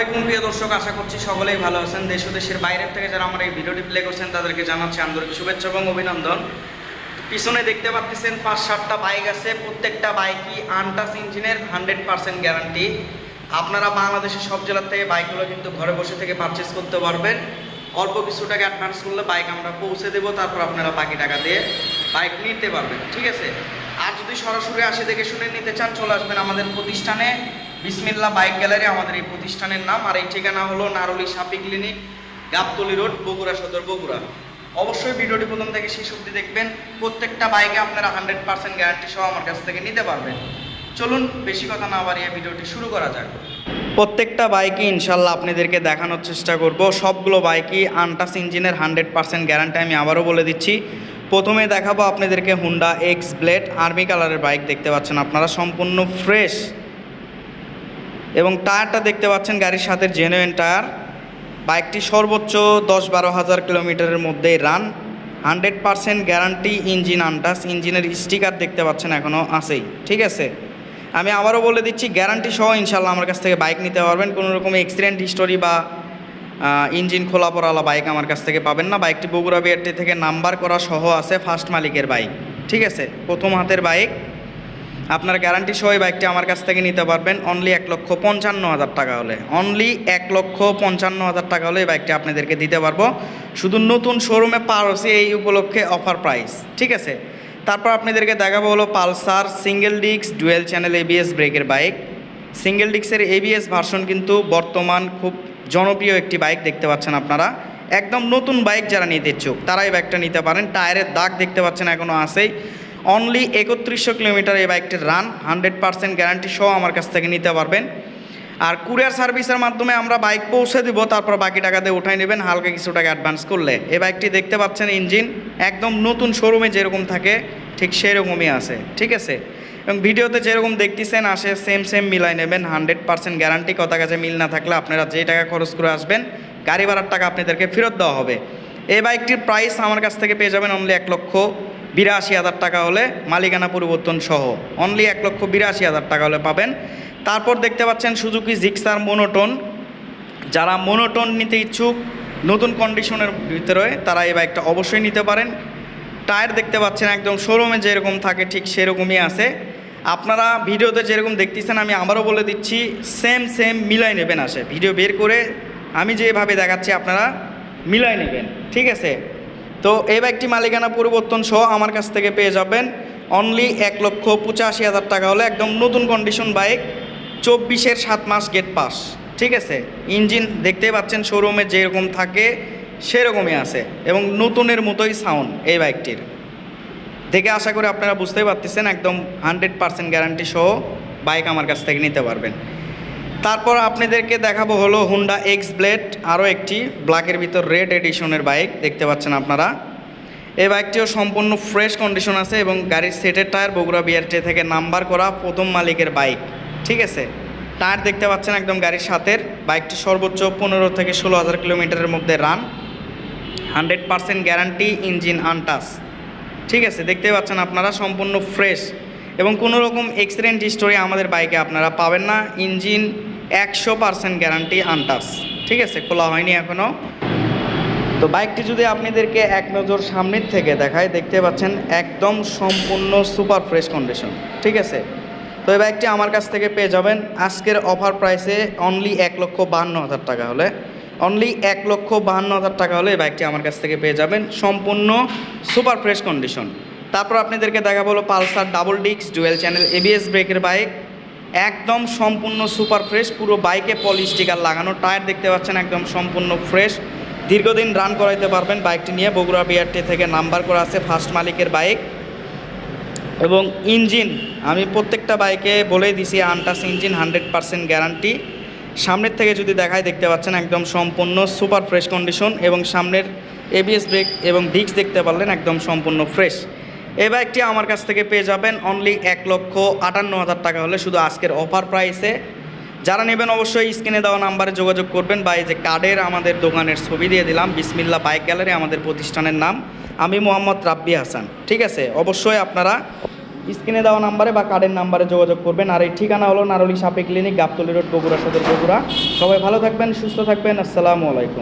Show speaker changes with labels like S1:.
S1: দর্শক, আশা করছি সকলেই ভালো আছেন। দেশ ও দেশের বাইরের থেকে যারা আমার এই ভিডিওটি প্লে করছেন, তাদেরকে জানাচ্ছি আন্তরিক শুভেচ্ছা এবং অভিনন্দন। পিছনে দেখতে পাচ্ছেন, পাঁচ সাতটা বাইক আছে। প্রত্যেকটা বাইকই আনটাস ইঞ্জিনের হান্ড্রেড পার্সেন্ট গ্যারান্টি আপনারা বাংলাদেশের সব জেলার থেকে বাইকগুলো কিন্তু ঘরে বসে থেকে পারচেস করতে পারবেন। অল্প কিছু টাকা অ্যাডভান্স করলে বাইক আমরা পৌঁছে দেবো, তারপর আপনারা বাকি টাকা দিয়ে বাইক নিতে পারবেন, ঠিক আছে? যদি সরাসরি আসে দেখে শুনে নিতে চান, চলে আসবেন আমাদের প্রতিষ্ঠানে। বিসমিল্লা বাইক গ্যালারি, আমাদের এই প্রতিষ্ঠানের নাম। আর এই ঠিকানা হলো নারুলি সাপি ক্লিনিক, গাবতলি রোড, বগুড়া সদর, বগুড়া। অবশ্যই ভিডিওটি প্রথম থেকে শেষ অবধি দেখবেন। প্রত্যেকটা বাইকে আপনারা হান্ড্রেড পার্সেন্ট গ্যারান্টি সহ আমার কাছ থেকে নিতে পারবেন। চলুন, বেশি কথা না বাড়িয়ে ভিডিওটি শুরু করা যাক। প্রত্যেকটা বাইকই ইনশাল্লাহ আপনাদেরকে দেখানোর চেষ্টা করব। সবগুলো বাইকই আনটাস ইঞ্জিনের হান্ড্রেড পার্সেন্ট গ্যারান্টি আমি আবারও বলে দিচ্ছি। প্রথমে দেখাবো আপনাদেরকে হুন্ডা এক্স ব্লেড আর্মি কালারের বাইক দেখতে পাচ্ছেন আপনারা, সম্পূর্ণ ফ্রেশ এবং টায়ারটা দেখতে পাচ্ছেন গাড়ির সাথে জেনুইন টায়ার বাইকটি সর্বোচ্চ দশ বারো হাজার কিলোমিটারের মধ্যেই run hundred percent guarantee engine untouched ইঞ্জিনের স্টিকার দেখতে পাচ্ছেন এখনও আছেই, ঠিক আছে? আমি আবারও বলে দিচ্ছি গ্যারান্টি সহ ইনশাল্লাহ আমার কাছ থেকে বাইক নিতে পারবেন। কোনো রকম অ্যাক্সিডেন্ট হিস্টোরি বা ইঞ্জিন খোলা পড়ালা বাইক আমার কাছ থেকে পাবেন না। বাইকটি বগুড়া বিআরটি থেকে নাম্বার করা সহ আছে ফার্স্ট মালিকের বাইক ঠিক আছে? প্রথম হাতের বাইক আপনার গ্যারান্টি সহ বাইকটি আমার কাছ থেকে নিতে পারবেন। অনলি এক লক্ষ পঞ্চান্ন হাজার টাকা হলে। অনলি এক লক্ষ পঞ্চান্ন হাজার টাকা হলে এই বাইকটি আপনাদেরকে দিতে পারব। শুধু নতুন শোরুমে পার হচ্ছে এই উপলক্ষে অফার প্রাইস ঠিক আছে? তারপর আপনাদেরকে দেখাবো হলো পালসার সিঙ্গেল ডিক্স ডুয়েল চ্যানেল এবিএস ব্রেকের বাইক সিঙ্গেল ডিক্সের এবিএস ভার্সন কিন্তু বর্তমান খুব জনপ্রিয় একটি বাইক দেখতে পাচ্ছেন আপনারা। একদম নতুন বাইক যারা নিতে ইচ্ছুক তারা এই বাইকটা নিতে পারেন। টায়ারের দাগ দেখতে পাচ্ছেন এখনও আসেই অনলি একত্রিশশো কিলোমিটার এই বাইকটির রান হান্ড্রেড পার্সেন্ট গ্যারান্টি সহ আমার কাছ থেকে নিতে পারবেন। আর কুরিয়ার সার্ভিসের মাধ্যমে আমরা বাইক পৌঁছে দিব, তারপর বাকি টাকা দিয়ে উঠাই নেবেন, হালকা কিছু টাকা অ্যাডভান্স করলে। এই বাইকটি দেখতে পাচ্ছেন ইঞ্জিন একদম নতুন শোরুমে যেরকম থাকে, ঠিক সেরকমই আছে, ঠিক আছে? এবং ভিডিওতে যেরকম দেখতেছেন, আসে সেম সেম মিলাই নেবেন। হান্ড্রেড পার্সেন্ট গ্যারান্টি কথা কাছে মিল না থাকলে আপনারা যে টাকা খরচ করে আসবেন, গাড়ি ভাড়ার টাকা আপনাদেরকে ফেরত দেওয়া হবে। এই বাইকটির প্রাইস আমার কাছ থেকে পেয়ে যাবেন অনলি এক লক্ষ বিরাশি হাজার টাকা হলে মালিকানা পরিবর্তন সহ। অনলি এক লক্ষ বিরাশি হাজার টাকা হলে পাবেন। তারপর দেখতে পাচ্ছেন সুজুকি জিক্সার মোনোটোন যারা মোনোটোন নিতে ইচ্ছুক, নতুন কন্ডিশনের ভিতরে তারা এই বাইকটা অবশ্যই নিতে পারেন। টায়ার দেখতে পাচ্ছেন একদম শোরুমে যেরকম থাকে ঠিক সেরকমই আছে। আপনারা ভিডিওতে যেরকম দেখতেছেন, আমি আবারও বলে দিচ্ছি সেম সেম মিলাই নেবেন আসে। ভিডিও বের করে আমি যেভাবে দেখাচ্ছি, আপনারা মিলাই নেবেন। ঠিক আছে? তো এই বাইকটি মালিকানা পরিবর্তন সহ আমার কাছ থেকে পেয়ে যাবেন। অনলি এক লক্ষ পঁচাশি হাজার টাকা হলে একদম নতুন কন্ডিশন বাইক চব্বিশের সাত মাস গেট পাস ঠিক আছে? ইঞ্জিন দেখতেই পাচ্ছেন শোরুমে যেরকম থাকে, সেরকমই আছে। এবং নতুনের মতোই সাউন্ড এই বাইকটির দেখে আশা করি আপনারা বুঝতেই পারতেছেন, একদম হান্ড্রেড পার্সেন্ট গ্যারান্টি সহ বাইক আমার কাছ থেকে নিতে পারবেন। তারপর আপনাদেরকে দেখাবো হলো হুন্ডা এক্স ব্লেড আরও একটি ব্ল্যাকের ভিতর রেড এডিশনের বাইক দেখতে পাচ্ছেন আপনারা। এই বাইকটিও সম্পূর্ণ ফ্রেশ কন্ডিশন আছে এবং গাড়ির সেটের টায়ার বগুড়া বিআরটি থেকে নাম্বার করা প্রথম মালিকের বাইক ঠিক আছে? টায়ার দেখতে পাচ্ছেন একদম গাড়ির সাথের বাইকটি সর্বোচ্চ পনেরো থেকে ষোলো হাজার কিলোমিটারের মধ্যে run hundred percent guarantee engine untouched ঠিক আছে, দেখতে পাচ্ছেন আপনারা সম্পূর্ণ ফ্রেশ এবং কোনো রকম এক্সিডেন্ট হিস্টোরি আমাদের বাইকে আপনারা পাবেন না। ইঞ্জিন একশো পার্সেন্ট গ্যারান্টি আনটাস ঠিক আছে, খোলা হয়নি এখনও তো বাইকটি যদি আপনাদেরকে এক নজর সামনের থেকে দেখায়, দেখতে পাচ্ছেন একদম সম্পূর্ণ সুপার ফ্রেশ কন্ডিশন ঠিক আছে, তো এই বাইকটি আমার কাছ থেকে পেয়ে যাবেন। আজকের অফার প্রাইসে অনলি এক লক্ষ বাহান্ন হাজার টাকা হলে। অনলি এক লক্ষ বাহান্ন হাজার টাকা হলে এই বাইকটি আমার কাছ থেকে পেয়ে যাবেন। সম্পূর্ণ সুপার ফ্রেশ কন্ডিশন তারপর আপনাদেরকে দেখা বলো পালসার ডাবল ডিক্স ডুয়েল চ্যানেল এবিএস ব্রেকের বাইক একদম সম্পূর্ণ সুপার ফ্রেশ পুরো বাইকে পলি স্টিকার লাগানো। টায়ার দেখতে পাচ্ছেন, একদম সম্পূর্ণ ফ্রেশ দীর্ঘদিন রান করাইতে পারবেন বাইকটি নিয়ে। বগুড়া বিআরটি থেকে নাম্বার করা আছে ফার্স্ট মালিকের বাইক এবং ইঞ্জিন আমি প্রত্যেকটা বাইকে বলেই দিছি untouched engine hundred percent guarantee সামনের থেকে যদি দেখায় দেখতে পাচ্ছেন একদম সম্পূর্ণ সুপার ফ্রেশ কন্ডিশন এবং সামনের এবিএস ব্রেক এবং ডিক্স দেখতে পারলেন একদম সম্পূর্ণ ফ্রেশ। এই বাইকটি আমার কাছ থেকে পেয়ে যাবেন অনলি এক লক্ষ আটান্ন হাজার টাকা হলে শুধু আজকের অফার প্রাইসে যারা নেবেন অবশ্যই স্ক্রিনে দেওয়া নাম্বারে যোগাযোগ করবেন। বা এই যে কার্ডের আমাদের দোকানের ছবি দিয়ে দিলাম বিসমিল্লা বাইক গ্যালারি আমাদের প্রতিষ্ঠানের নাম। আমি মোহাম্মদ রাব্বি হাসান। ঠিক আছে? অবশ্যই আপনারা স্ক্রিনে দেওয়া নাম্বারে বা কার্ডের নাম্বারে যোগাযোগ করবেন। আর এই ঠিকানা হলো নারলি সাপে ক্লিনিক গাবতলি রোড বগুড়া সদর, বগুড়া। সবাই ভালো থাকবেন, সুস্থ থাকবেন। আসসালামু আলাইকুম।